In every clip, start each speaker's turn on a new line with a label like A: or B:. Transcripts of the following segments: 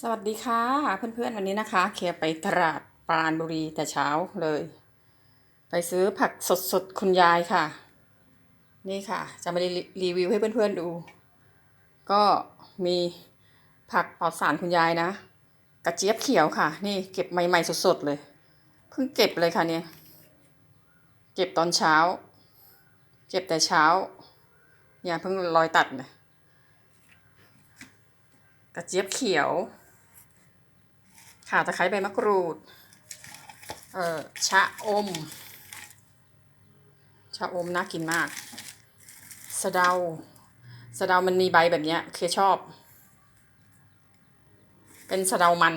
A: สวัสดีค่ะเพื่อนๆวันนี้นะคะ เคียไปตลาดปราณบุรีแต่เช้าเลย ไปซื้อผักสดๆคุณยายค่ะ นี่ค่ะ จะมารีวิวให้เพื่อนๆดู ก็มีผักปลอดสารคุณยายนะ กระเจี๊ยบเขียวค่ะ นี่เก็บใหม่ๆสดๆเลยเพิ่งเก็บเลยค่ะเนี่ยเก็บตอนเช้า เก็บแต่เช้าเนี่ยเพิ่งรอยตัดเลยกระเจี๊ยบเขียว ข่าตะไคร้ใบมะกรูด เอ่อ ชะอม ชะอมน่ากินมาก สะเดา สะเดามันมีใบแบบเนี้ยเคชอบ เป็นสะเดามัน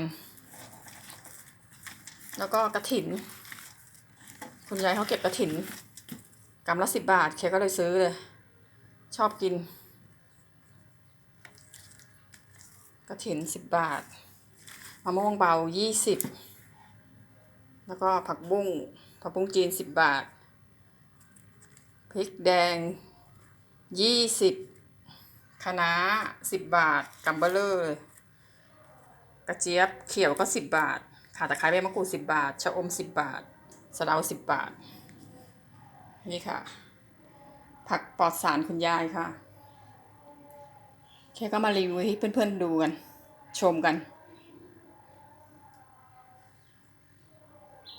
A: แล้วก็กระถิน คุณยายเขาเก็บกระถินกำละสิบบาท เคก็เลยซื้อเลย ชอบกิน กระถินสิบบาท มะม่วงเบายี่สิบแล้วก็ผักบุ้งผักบุ้งจีนสิบบาท พริกแดงยี่สิบคะน้าสิบบาทกัมเบอร์เลอร์กระเจี๊ยบเขียวก็สิบบาท ข่าตะไคร้ใบมะกรูดสิบบาท ชะอมสิบบาท สะเดาสิบบาท นี่ค่ะ ผักปลอดสารคุณยายค่ะแค่ก็มารีวิวให้เพื่อนๆดูกัน ชมกัน